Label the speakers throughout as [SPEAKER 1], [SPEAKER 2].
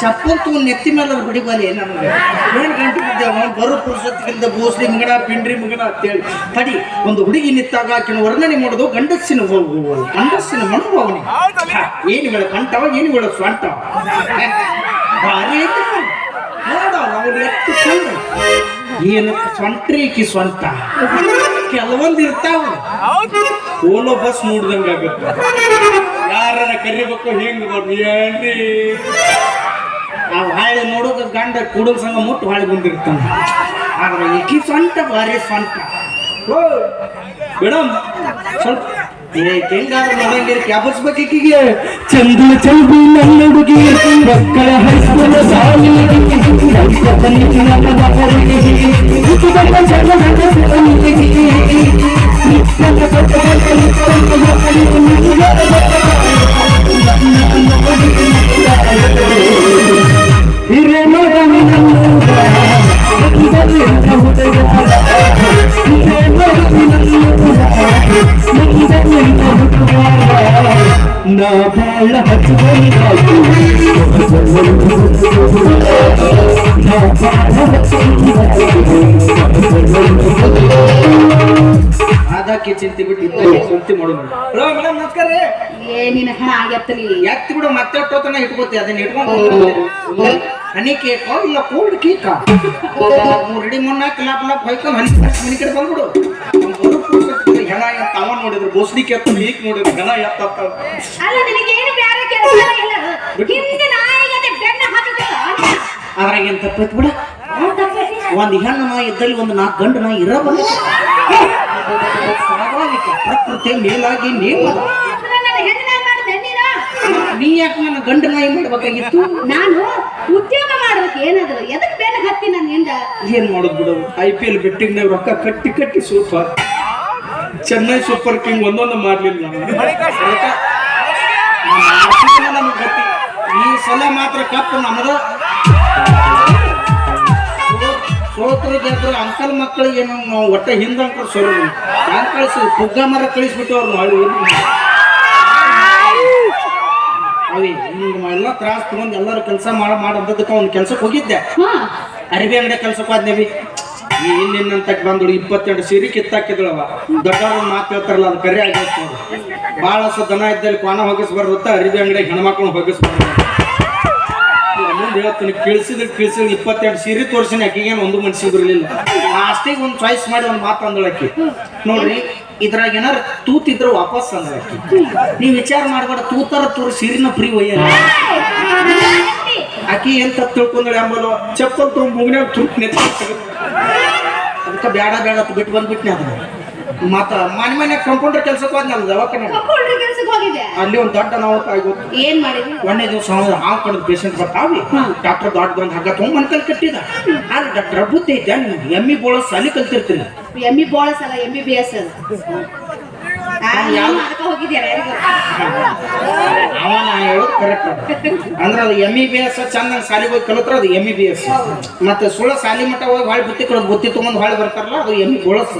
[SPEAKER 1] ಚಪ್ಪಲ್ ತಗೊಂಡ್ ನೆತ್ತಿ ಮೇಲೆ ಹೊಡಿಬಾಲಿ ನಮಗೆ. ಏನ್ ಗಂಟೆ ಬಿದ್ದೇವ ಬರೋ ಪುರುಷತ್ಕಿಂತ ಬೋಸ್ಲಿ ಮಗನ ಪಿಂಡ್ರಿ ಮಗನ ಅಂತೇಳಿ. ತಡಿ ಒಂದು ಹುಡುಗಿ ನಿಂತಾಗ ಆಕಿನ ವರ್ಣನೆ ಮಾಡೋದು ಗಂಡಸ್ಸಿನ ಹೋಗು ಗಂಡಸ್ಸಿನ ಮನೋಭಾವನೆ. ಏನು ಏನುಗಳ ಕಂಠವ ಏನುಗಳ ಸ್ವಂಟವ? ಭಾರಿ ನೋಡು. ನಾವು ಎಷ್ಟು ಚಂದ ಏನು ಸ್ವಂಟ್ರೀಕಿ ಸ್ವಂತ ಕೆಲವೊಂದು ಇರ್ತಾವ. ಓಲೋ ಬಸ್ ನೋಡ್ದಂಗ ಆಗುತ್ತೆ ಯಾರ ಕರಿಬೇಕು ಹೆಂಗ್ ಬರ್ರಿ ಏನ್ರಿ ಆ ಹಾಳೆ ನೋಡೋದು ಗಂಡ ಕೂಡಲ್ ಸಂಗ ಮುಟ್ಟು ಹಾಳೆ ಬಂದಿರ್ತಾನೆ ಆದ್ರೆ ಈಕಿ ಸ್ವಂಟ ಭಾರಿ ಸ್ವಂಟ ಓ ಮೇಡಮ್ ಸ್ವಲ್ಪ. ಏ ಹೆಂಗಾದ್ರೆ ನೋಡಂಗಿರಿ ಕ್ಯಾಬಸ್ಬೇಕು ಈಕಿಗೆ. ಚಂದ ಚಂದ, ನನ್ನ ಹುಡುಗಿ. ಮಕ್ಕಳ ಹೈಸ್ಕೂಲ್ ಸಾಲಿ. ಬಾಳ ಅದಕ್ಕೆ ಚಿಂತೆ ಬಿಟ್ಟು ಹಲೋ ಮೇಡಮ್ ನಮಸ್ಕಾರ ರೀ.
[SPEAKER 2] ಏ ನಿನ್ನ ಹಣ ಆಗ್ಯತ್ತಲಿ
[SPEAKER 1] ಎತ್ತಿ ಬಿಡು ಮತ್ತೆ ಟೋತನ ಇಟ್ಕೋತಿ ಅದನ್ನ ಇಟ್ಕೊಂಡು ಹನಿ ಕೇಕ ಇಲ್ಲ ಕೋಲ್ಡ್ ಕೇಕ? ಮೂರ್ ಹಿಡಿ ಮುನ್ನ ಕ್ಲಾಪ್ ಲಾಪ್ ಹೊಯ್ಕೊಂಡು ಹನಿ ಮನೆ ಕಡೆ ಬಂದ್ಬಿಡು. ಅವ ಬೋಸಡಿ ಕೆತ್ತ ಈಗ ನೋಡಿದ್ರು ಹೆಣ ಎತ್ತ
[SPEAKER 2] ಅಲ್ಲ ನಿನಗೇನು ಬ್ಯಾರೆ ಕೆಲಸ ಇಲ್ಲ. ಹಿಂದೆ ನಾಯಿಗತೆ ಬೆನ್ನ
[SPEAKER 1] ಅದ್ರಾಗ ಏನ್ ತಪ್ಪೈತ್ ಬಿಡ. ಒಂದ್ ಹೆಣ್ಣು ನಾಯಿ ಇದ್ದಲ್ಲಿ ಒಂದು ನಾಲ್ಕು ಗಂಡು ನಾಯಿ ಇರಬಲ್ಲ ಪ್ರಕೃತಿ ಮೇಲಾಗಿ ನೇಮ
[SPEAKER 2] ನನ್ನ
[SPEAKER 1] ನೀ ಯಾಕೆ ನನ್ನ ಗಂಡು ನಾಯಿ ಮಾಡ್ಬೇಕಾಗಿತ್ತು?
[SPEAKER 2] ನಾನು ಉದ್ಯೋಗ ಮಾಡ್ಬೇಕು ಏನಾದ್ರು ಎದಕ್ ಬೆನ್ನ ಹತ್ತಿ ನನ್ನಿಂದ
[SPEAKER 1] ಏನ್ ಮಾಡೋದು ಬಿಡು? ಐ ಪಿ ಎಲ್ ಬೆಟ್ಟಿಂಗ್ ರೊಕ್ಕ ಕಟ್ಟಿ ಕಟ್ಟಿ ಸೂಪರ್ ಚೆನ್ನೈ ಸೂಪರ್ ಕಿಂಗ್ ಒಂದೊಂದು ಮಾಡ್ಲಿಲ್ಲ. ಈ ಸಲ ಮಾತ್ರ ಕಪ್ ನಮ್ದು. ಸೋತ್ರ ಗೆದ್ರ ಅಂಕಲ್ ಮಕ್ಕಳಿಗೆ ಏನೋ ನಾವು ಒಟ್ಟ ಹಿಂದ ಅಂಕಲ್ ಸೋಲು ಹ್ಯಾಂಗ ಕಳಿಸಿ ಪುಗ್ಗ ಮರ ಕಳಿಸ್ಬಿಟ್ಟು ಅವ್ರು ಹಳ್ಳಿ ಅವಿ ಹಿಂಗ ಎಲ್ಲ ತ್ರಾಸ ತಗೊಂಡ್ ಎಲ್ಲರೂ ಕೆಲಸ ಮಾಡ್ ಮಾಡಂತದಕ್ಕೆ ಅವ್ನ ಕೆಲ್ಸಕ್ಕೆ ಹೋಗಿದ್ದೆ. ಅರಿವಿ ಅಂಗಡಿ ಕೆಲ್ಸಕ್ಕೆ ಹೋದ್ನೇವಿ. ಈ ಇನ್ನಿನ್ನಂತ ಬಂದಳು ಇಪ್ಪತ್ತೆರಡು ಸೀರೆ ಕಿತ್ತಾಕಿದಳವ. ದೊಡ್ಡವ್ರು ಮಾತು ಹೇಳ್ತಾರಲ್ಲ ಅದು ಕರೆ ಆಗೈತೆ ಬಹಳ ಭಾಳ ಸ ದನ ಇದ್ದಲ್ಲಿ ಕ್ವಾನ ಹೋಗಿಸ್ಬಾರ್ದು ಅರಿವಿ ಅಂಗಡಿ ಹೆಣ್ಮಕ್ಳು ಹೋಗಿಸ್ಬಾರ್ದು ಮುಂದೆ ಹೇಳ್ತೀನಿ ಕಿಳಿಸಿದ್ರೆ ಕಿಳಿಸಿದ್ರೆ ಇಪ್ಪತ್ತೆರಡು ಸೀರೆ ತೋರಿಸಿನ ಆಕಿಗೇನು ಒಂದು ಮನ್ಸಿಗೆ ಬರಲಿಲ್ಲ. ಲಾಸ್ಟಿಗೆ ಒಂದು ಚಾಯ್ಸ್ ಮಾಡಿ ಒಂದು ಮಾತು ಅಕ್ಕಿ ನೋಡ್ರಿ ಇದ್ರಾಗ ಏನಾರು ತೂತಿದ್ರೆ ವಾಪಸ್ ಅಂದಳಕಿ ನೀವು ವಿಚಾರ ಮಾಡ್ಬೇಡ ತೂತಾರ ತೋರಿ ಸೀರಿನ ಫ್ರೀ ಒಯ್ಯಲ್ಲ. ಅಕ್ಕಿ ಎಂತ ತಪ್ಪು ತಿಳ್ಕೊಂಡಳು ಎಂಬಲು ಚಪ್ಪಲ್ ತುಂಬ ಮುಗಿನ ತುರ್ಕ್ ನೆತ್ತ ಅದಕ್ಕೆ ಬೇಡ ಬೇಡ ಅಂತ ಬಿಟ್ಟು ಬಂದ್ಬಿಟ್ನೆ ಅದನ್ನ. ಮತ್ತ ಮನೆ ಮನೆ ಕಂಪೌಂಡರ್ ಕೆಲ್ಸಕ್ಕೆ ನಾನು ದವಾಖಾನೆ
[SPEAKER 2] ಕೆಲ್ಸಕ್ಕೆ ಹೋಗಿದ್ದೆ
[SPEAKER 1] ಅಲ್ಲಿ ಒಂದು ದೊಡ್ಡ ನಾವು ಆಗೋದು
[SPEAKER 2] ಏನ್ ಮಾಡಿದ್ವಿ
[SPEAKER 1] ಒಂದೇ ದಿವಸ ಹಾವು ಕಡದ ಪೇಷಂಟ್ ಬರ್ತಾವಿ ಡಾಕ್ಟರ್ ದೊಡ್ಡ ಬಂದು ಹಗ್ಗ ತೊಗೊಂಡ್ ಮನ್ಕಲ್ ಕಟ್ಟಿದ. ಆದ್ರೆ ಡಾಕ್ಟರ್ ಬುದ್ಧಿ ಐತೆ ಎಮ್ಮಿ ಬೋಳ ಸಾಲಿ ಕಲ್ತಿರ್ತೀನಿ
[SPEAKER 2] ಎಮ್ಮಿ ಬೋಳಸ್ ಅಲ್ಲ ಎಮ್ಮಿ ಬಿ ಎಸ್ ಅದು ಯಾರಿಗೂ
[SPEAKER 1] ಅವ ನಾ ಹೇಳೋದು ಕರೆಕ್ಟ್ ಅಂದ್ರೆ ಅದು ಎಂ ಇ ಬಿ ಎಸ್ ಸಾಲಿಗೆ ಹೋಗಿ ಕಲಿತ್ರ ಅದು ಎಂ ಇ ಬಿ ಎಸ್ ಮತ್ತೆ ಸುಳ್ಳ ಸಾಲಿ ಮಠ ಹೋಗಿ ಹೊಳೆ ಬುತ್ತಿ ಕೊಡೋದು ಬುತ್ತಿ ತೊಗೊಂಡು ಹೊಳೆ ಬರ್ತಾರಲ್ಲ ಅದು ಎಂ ಇ ಬೋಳಸ್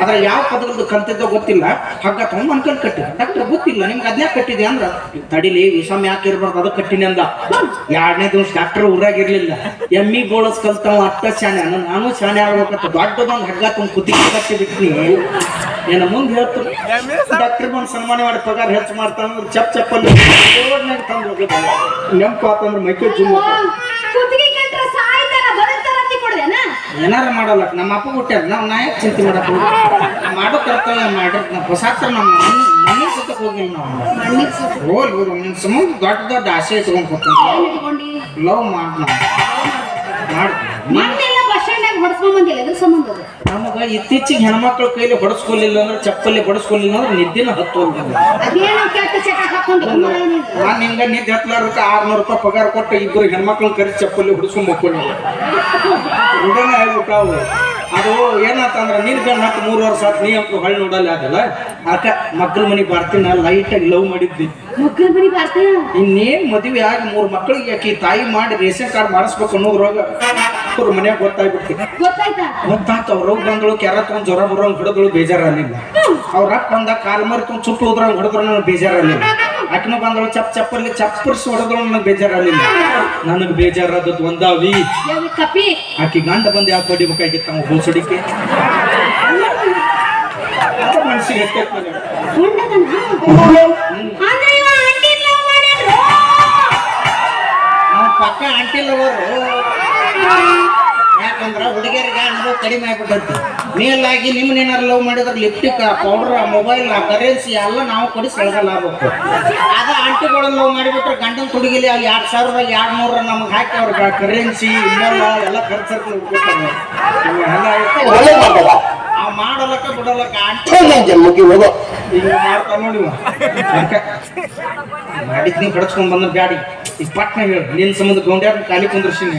[SPEAKER 1] ಅದ್ರ ಯಾವ ಪದಗಳದ್ದು ಕಲ್ತಿದ್ದೋ ಗೊತ್ತಿಲ್ಲ. ಹಗ್ಗ ತೊಗೊಂಡು ಅನ್ಕೊಂಡು ಕಟ್ಟಿ ಡಾಕ್ಟರ್ ಗೊತ್ತಿಲ್ಲ ನಿಮ್ಗೆ ಅದನ್ನೇ ಕಟ್ಟಿದೆ ಅಂದ್ರ ತಡಿಲಿ ವಿಷಮ್ ಯಾಕೆ ಇರ್ಬಾರ್ದು ಅದು ಕಟ್ಟಿನಿ ಅಂದ. ಎರಡನೇ ದಿವಸ ಡಾಕ್ಟರ್ ಊರಾಗ ಇರಲಿಲ್ಲ. ಎಂ ಇ ಬೋಳಸ್ ಕಲ್ತಾವ ಅಟ್ಟ ಶಾನೆ. ನಾನು ನಾನು ಶಾನೆ ಆಗ್ಬೇಕಂತ ದೊಡ್ಡದೊಂದು ಹಗ್ಗ ತುಂಬ ಕುತ್ತಿಗೆ ಕಟ್ಟಿ ಬಿಟ್ನಿ. ಏನ ಮುಂದೆ ಹೇಳ್ತೀನಿ. ಡಾಕ್ಟರ್ ಬಂದು ಸನ್ಮಾನ ಮಾಡಿ ಪಗಾರ ಹೆಚ್ಚು ಮಾಡ್ತಾನಂದ್ರೆ ಚಪ್ ಚಪ್ಪಲ್ಲಿ ರೋಡ್ನಾಗ ತಂದು ನೆಂಪು ಆತಂದ್ರೆ ಮೈಕೈ ಜುಮ್ ಏನಾರ ಮಾಡಲ್ಲ. ನಮ್ಮ ಅಪ್ಪ ಹುಟ್ಟ್ಯಾರ. ನಾವು ನಾ ಯಾಕೆ ಚಿಂತೆ ಮಾಡಕ್ ಮಾಡೋ ಕರ್ತವ್ಯ ಮಾಡ್ರಿ. ನಾವು ಹೊಸಾತ್ರ ನಮ್ಮ ಮನೆ ಮನೆ ಸುತ್ತಕ್ಕೆ ಹೋಗಿಲ್ಲ ನಾವು.
[SPEAKER 2] ಸುತ್ತ
[SPEAKER 1] ಹೋಲ್ ನಿನ್ನ ಸಂಬಂಧ ದೊಡ್ಡ ದೊಡ್ಡ ಆಸೆ ಇಟ್ಕೊಂಡು ಲವ್ ಮಾಡಿ ನಾವು.
[SPEAKER 2] ಸ್ಟ್ಯಾಂಡ್ ಹೊಡ್ಸ್ಕೊಂಡ್ ಬಂದಿಲ್ಲ ಎದ್ರ ಸಂಬಂಧ ಅದು?
[SPEAKER 1] ನಮಗ ಇತ್ತೀಚೆಗೆ ಹೆಣ್ಮಕ್ಳ ಕೈಲಿ ಹೊಡಸ್ಕೊಲಿಲ್ಲ ಅಂದ್ರೆ ಚಪ್ಪಲಿ ಹೊಡಸ್ಕೊಲಿಲ್ಲ ಅಂದ್ರೆ ನಿದ್ದಿನ ಹತ್ತು
[SPEAKER 2] ಅದೇನೋ ಕೆಟ್ಟ ಚಟ ಹಾಕೊಂಡು ನೀನು.
[SPEAKER 1] ನಾನು ಹಿಂಗ ನಿದ್ದೆ ಹತ್ಲಾರ್ದಕ್ಕೆ ಆರ್ನೂರು ರೂಪಾಯಿ ಪಗಾರ ಕೊಟ್ಟು ಇಬ್ಬರು ಹೆಣ್ಮಕ್ಳನ್ನ ಕರಿ ಚಪ್ಪಲಿ ಹುಡ್ಸ್ಕೊಂಡ್ ಮಕ್ಕೊಂಡು ರೂಢನೇ ಆಗ್ಬಿಟ್ಟಾವು ಅದು ಏನಂತಂದ್ರೆ ನೀನ್ ಗಂಡ ಹತ್ತು ಮೂರು ವರ್ಷ ಆತ್ ನೀ ಅಂತ ಹೊಳ್ಳಿ ನೋಡಲ್ಲ ಅದಲ್ಲ. ಅಕ್ಕ ಮಕ್ಕಳ ಮನೆಗೆ ಬರ್ತೀನಿ ಲೈಟಾಗಿ ಲವ್ ಮಾಡಿದ್ವಿ.
[SPEAKER 2] ಮಕ್ಕಳ ಮನೆ ಬರ್ತೀನಿ?
[SPEAKER 1] ಇನ್ನೇನು ಮದುವೆ ಆಗಿ ಮೂರು ಮಕ್ಳಿಗೆ ಆಕಿ ತಾಯಿ ಮಾಡಿ ರೇಷನ್ ಕಾರ್ಡ್ ಮಾಡಿಸ್ಬೇಕು ಅನ್ನೋದ್ರೊಳಗ ಅವ್ರ ಮನ್ಯಾಗ ಗೊತ್ತಾಗ್ಬಿಡ್ತಿ.
[SPEAKER 2] ಗೊತ್ತಾಯ್ತು?
[SPEAKER 1] ಅವ್ರ ರೋಗ ಬಂದಳು ಕೆರ ತೊಗೊಂಡ್ ಜ್ವರ ಬರೋ ಹಿಡಿದಳು ಬೇಜಾರಲ್ಲಿಲ್ಲ ಅವ್ರ ಅಪ್ಪ ಬಂದ ಕಾಲ್ ಮರಿ ತೊಗೊಂಡ್ ಸುಟ್ಟು ಹೋದ್ರಂಗ್ ಹಿಡಿದ್ರು ನನಗೆ ಬೇಜಾರಲ್ಲಿಲ್ಲ ಆಕಿನ ಬಂದಳು ಚಪ್ ಚಪ್ಪರ್ಲಿ ಚಪ್ಪರ್ ಹೊಡೆದಳು ನನಗೆ ಬೇಜಾರಲ್ಲಿಲ್ಲ ನನಗೆ ಬೇಜಾರಾದದ್ದು ಒಂದಾವಿ.
[SPEAKER 2] ಯಾವ ಕಪಿ?
[SPEAKER 1] ಆಕಿ ಗಂಡ ಬಂದು ಯಾಕೆ ಹೊಡಿಬೇಕಾಗಿತ್ತು? ನಾವು ಹೋಸಡಿಕೆ ಮನಸ್ಸಿಗೆ ಎಷ್ಟೈತೆ ಅನುಭವ ಆಗ್ಬಿಟ್ಟಂತೆ ಮೇಲಾಗಿ ನಿಮ್ಮ ಏನಾರು ಲವ್ ಮಾಡಿದ್ರೆ ಲಿಪ್ಟಿಕ್ ಪೌಡರ್ ಮೊಬೈಲ್ ಕರೆನ್ಸಿ ಎಲ್ಲ ನಾವು ಕೊಡಿ ಸೆಳಗಲ್ಲ ಆಗ್ಬೇಕು ಅದ ಆಂಟಿಗಳನ್ನ ಲವ್ ಮಾಡಿಬಿಟ್ರೆ ಗಂಡನ ತುಡುಗಿಲಿ ಅಲ್ಲಿ ಎರಡು ಸಾವಿರದಾಗ ಎರಡು ನೂರ ನಮ್ಗೆ ಹಾಕಿ ಅವ್ರ ಕರೆನ್ಸಿ ಇನ್ನೆಲ್ಲ ಎಲ್ಲ ಖರ್ಚು ಆ ಮಾಡಲಕ್ಕ ಬಿಡಲಕ್ಕ ಆಂಟಿ
[SPEAKER 3] ಹೋಗಿ ಜನ್ಮಕ್ಕೆ ಹೋಗೋ
[SPEAKER 1] ಈಗ ಮಾಡ್ತಾ ನೋಡಿ ಮಾಡಿದ್ ನೀವು ಕಡಚ್ಕೊಂಡ್ ಬಂದ ಗಾಡಿ ಈ ಪಟ್ನ ಹೇಳಿ. ನಿನ್ ಸಂಬಂಧ ಗೌಂಡ್ಯಾರ ಖಾಲಿ ಕುಂದ್ರಸಿನಿ.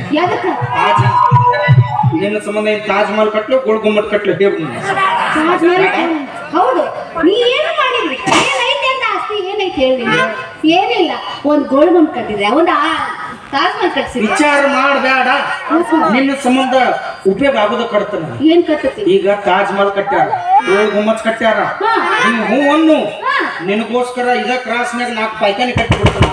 [SPEAKER 1] ನಿನ್ನ ಸಂಬಂಧ ಏನ್ ತಾಜ್ ಮಹಲ್ ಕಟ್ಲು ಗೋಲ್ ಗುಮ್ಮಟ್ ಕಟ್ಲು ಹೇಳು ನೀನು.
[SPEAKER 2] ತಾಜ್ ಮಹಲ್ ಹೌದು. ನೀ ಏನು ಮಾಡಿದ್ರಿ? ಏನೈತೆ ಅಂತ ಆಸ್ತಿ ಏನೈತೆ ಹೇಳಿ ಏನಿಲ್ಲ. ಒಂದು ಗೋಲ್ ಗುಮ್ಮಟ್ ಕಟ್ಟಿದ್ರೆ ಒಂದು ತಾಜ್ ಮಹಲ್ ಕಟ್ಸಿ
[SPEAKER 1] ವಿಚಾರ ಮಾಡಬೇಡ. ನಿನ್ನ ಸಂಬಂಧ ಉಪಯೋಗ ಆಗೋದ ಕಟ್ತಾನ
[SPEAKER 2] ಏನ್ ಕಟ್ಟತಿ
[SPEAKER 1] ಈಗ ತಾಜ್ ಮಹಲ್ ಕಟ್ಟ್ಯಾರ ಗೋಲ್ ಗುಮ್ಮಟ್ ಕಟ್ಟ್ಯಾರ
[SPEAKER 2] ಹಾ.
[SPEAKER 1] ನೀವು ಹೂ ಅನ್ನು
[SPEAKER 2] ಹಾ.
[SPEAKER 1] ನಿನಗೋಸ್ಕರ ಇದ ಕ್ರಾಸ್ನಾಗ ನಾಲ್ಕು ಪೈಖಾನೆ ಕಟ್ಟಿ ಬಿಡ್ತಾನ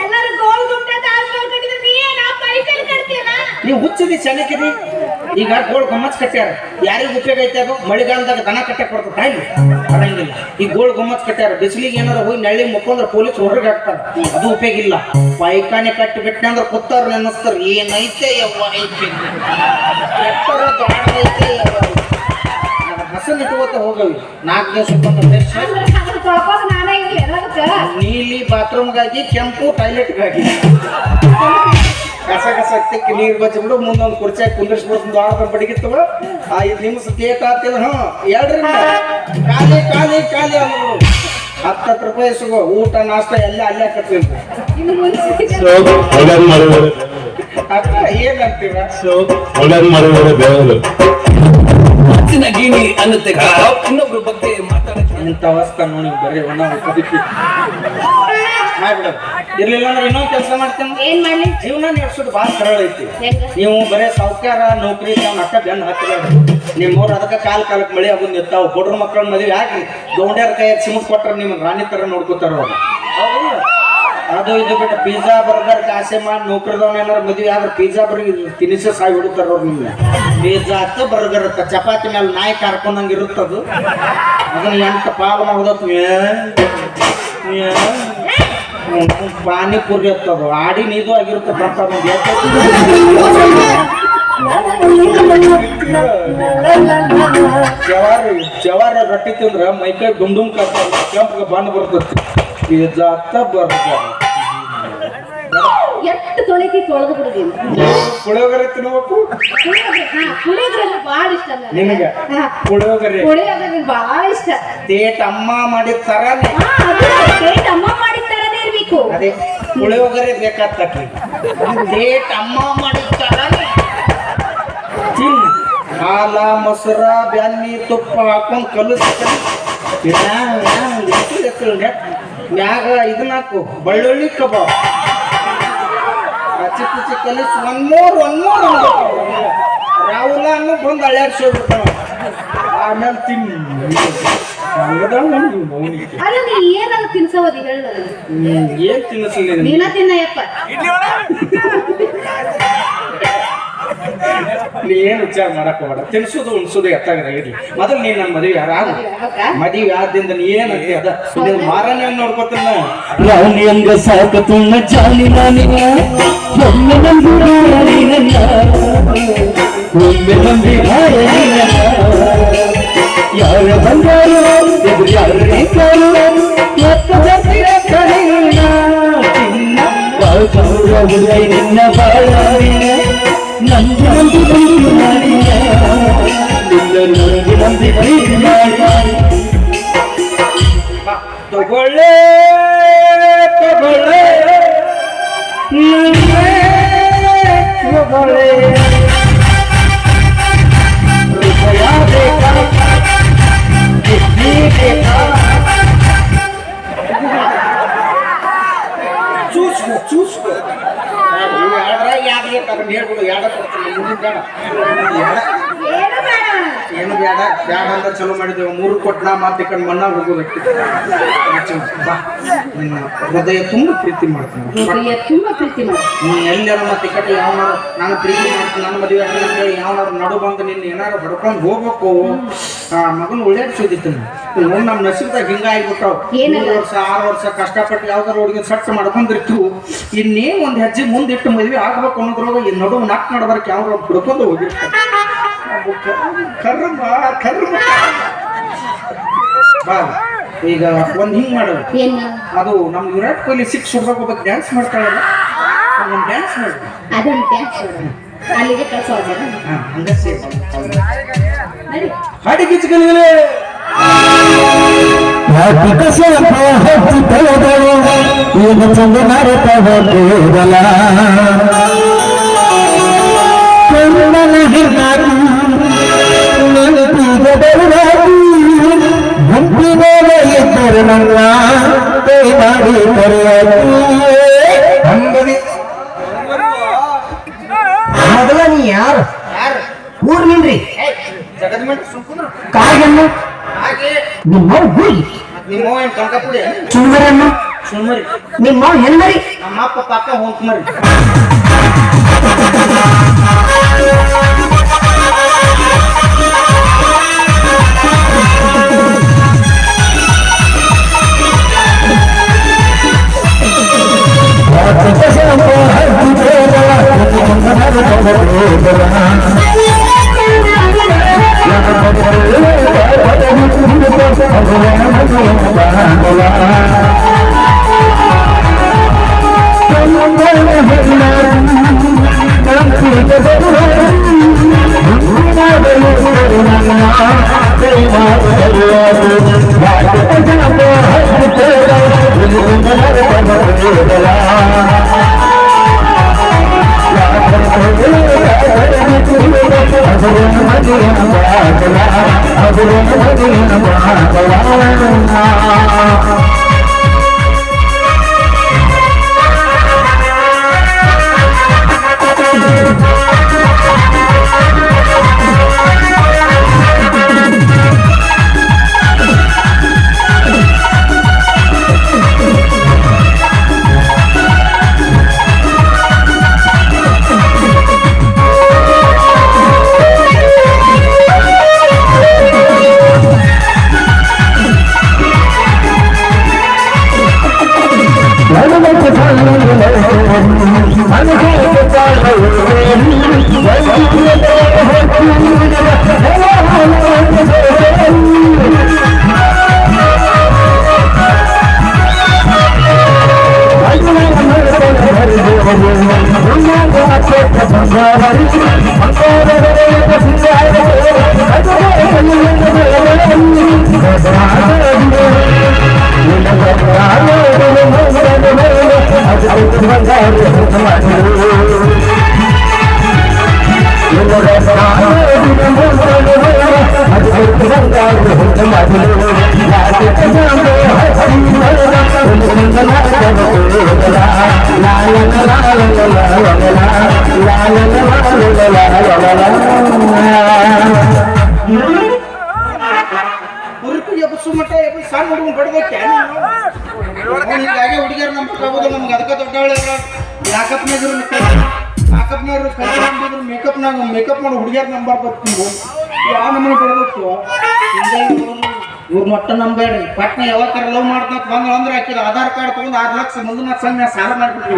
[SPEAKER 2] ಎಲ್ಲರೂ ಗೋಲ್ ಗುಂಟ ತಾಜ್ ಮಹಲ್ ಕಟ್ಟಿದ್ರೆ ನೀ ಏನ್ ಆ ಪೈಸಲ್ ಕಟ್ತೀಯಲ್ಲ
[SPEAKER 1] ನೀವು ಹುಚ್ಚಿದಿ ಚೆನ್ನಾಗಿರಿ ಈಗ ಗೋಳ್ ಗೊಮ್ಮಚ್ ಕಟ್ಟ್ಯಾರ. ಯಾರಿಗೆ ಉಪಯೋಗ ಐತೆ ಅದು? ಮಳೆಗಾಲದಾಗ ದನ ಕಟ್ಟೆ ಬರ್ತದೆ ಟೈಮ್ ಬರಂಗಿಲ್ಲ ಈ ಗೋಳ್ ಗೊಮ್ಮಚ್ ಕಟ್ಟ್ಯಾರ. ಬಿಸಿಲಿಗೆ ಏನಾರ ಹೋಗಿ ನಳ್ಳಿ ಮುಕ್ಕೊಂಡ್ರೆ ಪೊಲೀಸ್ ಹೊರಗೆ ಹಾಕ್ತಾರೆ. ಅದು ಉಪಯೋಗ ಇಲ್ಲ. ಪೈಖಾನೆ ಕಟ್ಟಿ ಬಿಟ್ಟೆ ಅಂದ್ರೆ ಕುತ್ತಾರ ನೆನಸ್ತಾರ. ಏನೈತೆ ಯವ್ವ ಐತೆ? ಹಸನ್ ಇಟ್ಕೋತ ಹೋಗವಿ. ನಾಲ್ಕು ದಿವಸ
[SPEAKER 2] ಇಲ್ಲ
[SPEAKER 1] ನೀಲಿ ಬಾತ್ರೂಮ್ಗಾಗಿ ಕೆಂಪು ಟಾಯ್ಲೆಟ್ಗಾಗಿ ಕಸ ಕಸ ತಿಕ್ಕಿ ನೀರು ಬಚ್ಚಿಬಿಡು ಮುಂದೊಂದು ಕುರ್ಚಿಯಾಗಿ ಒಂದು ದೊಡ್ಡ ಬಡಿಗಿತ್ತವ ಇದು ನಿಮಿಷ ತೇತ ಆತಿಲ್ಲ ಹ್ಞೂ ಎರಡರಿಂದ. ಖಾಲಿ ಖಾಲಿ ಖಾಲಿ ಹತ್ತು ಹತ್ತತ್ತು ರೂಪಾಯಿ ಸಿಗೋ ಊಟ ನಾಷ್ಟ ಎಲ್ಲ ಅಲ್ಲೇ
[SPEAKER 4] ಮಚ್ಚಿನ ಗೀನಿ ಅನ್ನತ್ತೆ ಇನ್ನೊಬ್ರು ಬಗ್ಗೆ ಮಾತಾಡಕ್ಕೆ
[SPEAKER 1] ಇಂಥ ಅವಸ್ಥೆ ನೋಡಿ ಬರೀ ಒಣ ಕದಿಕ್ಕಿ ಇರಲಿಲ್ಲ ಅಂದ್ರೆ ಇನ್ನೊಂದು ಕೆಲಸ ಮಾಡ್ತೇನೆ.
[SPEAKER 2] ಏನ್ ಮಾಡ್ಲಿ?
[SPEAKER 1] ಜೀವನ ನಡೆಸೋದು ಭಾಳ ಸರಳ ಐತಿ. ನೀವು ಬರೇ ಸೌಕರ್ಯ ನೌಕರಿ ಅವ್ನ ಅಕ್ಕ ಬೆನ್ನ ಹತ್ತಿರ ನಿಮ್ಮವ್ರು ಅದಕ್ಕೆ ಕಾಲ ಕಾಲಕ್ಕೆ ಮಳೆ ಆಗೋದು ನಿಂತಾವು. ಹುಡ್ರ ಮಕ್ಕಳ ಮದುವೆ ಹಾಕಿ ಗೌಂಡ್ಯಾರ ಕೈ ಸಿಮಟ್ ಕೊಟ್ರೆ ನಿಮ್ಮನ್ನ ರಾಣಿ ತರ ನೋಡ್ಕೋತಾರ ಅವ್ರು. ಅದು ಇದು ಬಿಟ್ಟು ಪಿಜ್ಜಾ ಬರ್ಗರ್ ಕಾಸೆ ಮಾಡಿ ನೌಕರಿದವ್ನ ಏನಾರು ಮದುವೆ ಆದ್ರೆ ಪಿಜ್ಜಾ ಬರ್ಗರ್ ತಿನಿಸ ಸಾಯಿ ಹುಡುಕ್ತಾರ ಅವ್ರು ನಿಮ್ಮನ್ನ ಪಿಜ್ಜಾ ಅತ್ತ ಬರ್ಗರ್ ಅತ್ತ ಚಪಾತಿ ಮೇಲೆ ನಾಯಿ ಕಾರ್ಕೊಂಡಂಗೆ ಇರುತ್ತದು. ಅದನ್ನ ಎಂಟು ಪಾಲು ಪಾನಿಪುರಿ ಹತ್ತದು ಆಡಿ ನೀದು ಆಗಿರುತ್ತೆ ಜವಾರಿ ಜವಾರ ಜವಾರ ರೊಟ್ಟಿ ತಿಂದ್ರ ಮೈಕೈ ಡುಮ್ ಡುಮ್ ಕತ್ತ ಕೆಂಪಗೆ ಬಂದ್ ಬರ್ತೈತಿ. ಪಿಜ್ಜಾ ಅತ್ತ ಬರ್ಗರ್
[SPEAKER 2] ಎಷ್ಟು ತೊಳಿತಿ ತೊಳೆದು ಬಿಡುದಿಲ್ಲ
[SPEAKER 1] ಪುಳಿಯೋಗರೆ ತಿನ್ಬೇಕು?
[SPEAKER 2] ಪುಳಿಯೋಗರೆ ಬಹಳ ಇಷ್ಟ ನನಗೆ.
[SPEAKER 1] ಪುಳಿಯೋಗರೆ?
[SPEAKER 2] ಇಷ್ಟ.
[SPEAKER 1] ತೇಟ್ ಅಮ್ಮ ಮಾಡಿದ ತರಾನೇ.
[SPEAKER 2] ಅಮ್ಮ ಇರ್ಬೇಕು
[SPEAKER 1] ಅದೇ ಪುಳಿಯೋಗರೆ ಬೇಕಾಗ್ತಕ್ಕಿ ತೇಟ್ ಅಮ್ಮ ತಿನ್ ಹಾಲ ಮೊಸರ ಬ್ಯಾನಿ ತುಪ್ಪ ಹಾಕೊಂಡು ಕಲಿಸ್ತಾರೆ ಮ್ಯಾಗ ಇದನ್ನ ಹಾಕು ಬೆಳ್ಳುಳ್ಳಿ ಕಬಾಬ್. ಚಿಕ್ಕ ಚಿಕ್ಕ ಕಲಿಸ್, ಒಂದ್ ಮೂರ್ ಒಂದ್ ಮೂರ್ ರಾಹುಲ ಅನ್ನು ಬಂದು ಅಳ್ಯಾಡ್ಸಿ ಹೋಗ್ಬಿಡ್ತಾವ ಆಮೇಲೆ ತಿನ್ ಹಂಗದ ಮೌನಿಗೆ
[SPEAKER 2] ಅಲ್ಲ ನೀ ತಿನ್ಸೋದಿ ಹೇಳ
[SPEAKER 1] ಏನ್ ತಿನ್ನಿಸಲಿ ನೀ ಏನು ವಿಚಾರ ಮಾಡಕ್ ಹೋಗ್ಬೇಡ. ತಿನ್ಸೋದು ಉಣ್ಸೋದು ಎತ್ತಾಗದ ಇರ್ಲಿ. ಮೊದಲು ನೀನ್ ನನ್ನ ಮದುವೆ ಯಾರು ಮದುವೆ ಆದ್ರಿಂದ ನೀ ಏನ್ ಅಂತೀಯ ಅದ ನೀನ್ ಮಾರನೇ
[SPEAKER 4] ರಾಣಿ ಅಂಗ ನಾನಿನ ಒಮ್ಮೆ ನಂಬಿ ಒಮ್ಮೆ ನಂಬಿ ರಾಯನಿನ ಯಾರ
[SPEAKER 1] Yeah. ಅಂತ ಚಲೋ ಮಾಡಿದ್ದೇವೆ ಮೂರು ಕೊಟ್ಟು ನಾ ಮತ್ತೆ ಕಣ್ ಮಣ್ಣಾಗ ಹೋಗೋದಕ್ಕೆ ಬಾ. ನಿನ್ನ ಹೃದಯ ತುಂಬ ಪ್ರೀತಿ ಮಾಡ್ತೀನಿ.
[SPEAKER 2] ಹೃದಯ ತುಂಬಾ ಪ್ರೀತಿ ಮಾಡಿ
[SPEAKER 1] ನೀ ಎಲ್ಲಾರ ಮತ್ತೆ ಕಟ್ಟಿ ಯಾವನಾರು ನಾನು ಪ್ರೀತಿ ಮಾಡ್ತೀನಿ ನನ್ನ ಮದುವೆ ಅಂತ ಹೇಳಿ ಯಾವನಾರು ನಡು ಬಂದು ನಿನ್ನ ಏನಾರು ಬಡ್ಕೊಂಡು ಹೋಗ್ಬೇಕು ಆ ಮಗನ ಒಳ್ಳೇದು ಸುದ್ದಿತ್ತು ನೋಡಿ ನಮ್ಮ ನಸೀಬ್ದಾಗ ಹಿಂಗ ಆಗ್ಬಿಟ್ಟಾವ್? ಮೂರು ವರ್ಷ ಆರು ವರ್ಷ ಕಷ್ಟಪಟ್ಟು ಯಾವ್ದಾರು ಹುಡುಗಿ ಸಟ್ ಮಾಡ್ಕೊಂಡಿರ್ತು ಇನ್ನೇ ಒಂದು ಹೆಜ್ಜೆ ಮುಂದಿಟ್ಟು ಮದುವೆ ಆಗ್ಬೇಕು ಅನ್ನೋದ್ರೊಳಗೆ ಈ ನಡು ನಾಕ್ ನಡ್ಬರ್ಕ್ ಯಾವ ಬಿಡ್ಕೊಂಡು ಹೋಗಿರ್ತಾರೆ. ಕರ್ಮ ಕರ್ಮ. ಬಾ ಈಗ ಒಂದ್ ಹಿಂಗ್ ಮಾಡೋದು
[SPEAKER 2] ಏನ?
[SPEAKER 1] ಅದು ನಮ್ ವಿರಾಟ್ ಕೊಹ್ಲಿ ಸಿಕ್ಸ್ ಒಬ್ಬ ಡ್ಯಾನ್ಸ್ ಮಾಡ್ತಾಳಲ್ಲ ಒಂದು ಡ್ಯಾನ್ಸ್ ಮಾಡಿ.
[SPEAKER 2] ಅದೊಂದು ಡ್ಯಾನ್ಸ್ ಅಲ್ಲಿಗೆ
[SPEAKER 1] ಹಾಡಿ ಕಿಚ್ಕಲಿಗಳೇ
[SPEAKER 4] ಏನು ಚಂದ ನರತವ ಕೂದಲ ಇದ್ದರು ನನ್ನ ಕೈ ಮಾಡಿ ಕರೆಯಾಗಿ ಮೊದಲ ನೀ ಯಾರು
[SPEAKER 1] ಯಾರು
[SPEAKER 4] ಊರ್ ನಿನ್ರಿ
[SPEAKER 1] ಜಗದ್ಮೇಲೆ ಸುಂಕುದ್ರು
[SPEAKER 4] ಕಾಗನ್ನು
[SPEAKER 1] ಹಾಗೆ
[SPEAKER 4] ನಿಮ್ಮ ಗುರಿ
[SPEAKER 1] ನಿಮ್ಮ ಏನ್ ಕನಕಪುಡಿ
[SPEAKER 4] ಚುಮ್ಮರನ್ನು
[SPEAKER 1] ಸುಮ್ಮರಿ
[SPEAKER 4] ನಿಮ್ಮ ಹೆಣ್ಣರಿ
[SPEAKER 1] ನಮ್ಮ ಅಪ್ಪ ಪಾಕ ಹೋಗ್ಮರಿ ಹುರುಪು ಎಬ್ಸು ಮಟ್ಟ ಎಬ್ಬಸ್ ಸಣ್ಣ ಹುಡುಗನ್ ಬಡ್ದಕ್ಕೆ ಹೀಗಾಗಿ ಹುಡುಗಿಯರು ನಮ್ಮ ಆಗೋದು ನಮ್ಗೆ ಅದಕ್ಕೆ ದೊಡ್ಡವಳೆ ಮೇಕಪ್ನಾಗರು ಮೇಕಪ್ನವ್ರು ಕಲ್ತ್ಕೊಂಡಿದ್ರು ಮೇಕಪ್ನಾಗ ಮೇಕಪ್ ಮಾಡಿ ಹುಡುಗಿಯರ್ ನಂಬರ್ ಬರ್ತೀವಿ ಯಾವ ನಮ್ಮನೆ ಬಡ್ಬೇಕು ಇವ್ರ ಮಟ್ಟ ನಂಬೇಡ್ರಿ ಪಟ್ನ ಯಾವತ್ತಾರ ಲವ್ ಮಾಡ್ತಾ ಬಂದ ಅಂದ್ರೆ ಆಕಿದ ಆಧಾರ್ ಕಾರ್ಡ್ ತಗೊಂಡು ಆರು ಲಕ್ಷ ಮುಂದಿನ ಸಂಘ ಸಾಲ ಮಾಡ್ಬಿಟ್ರಿ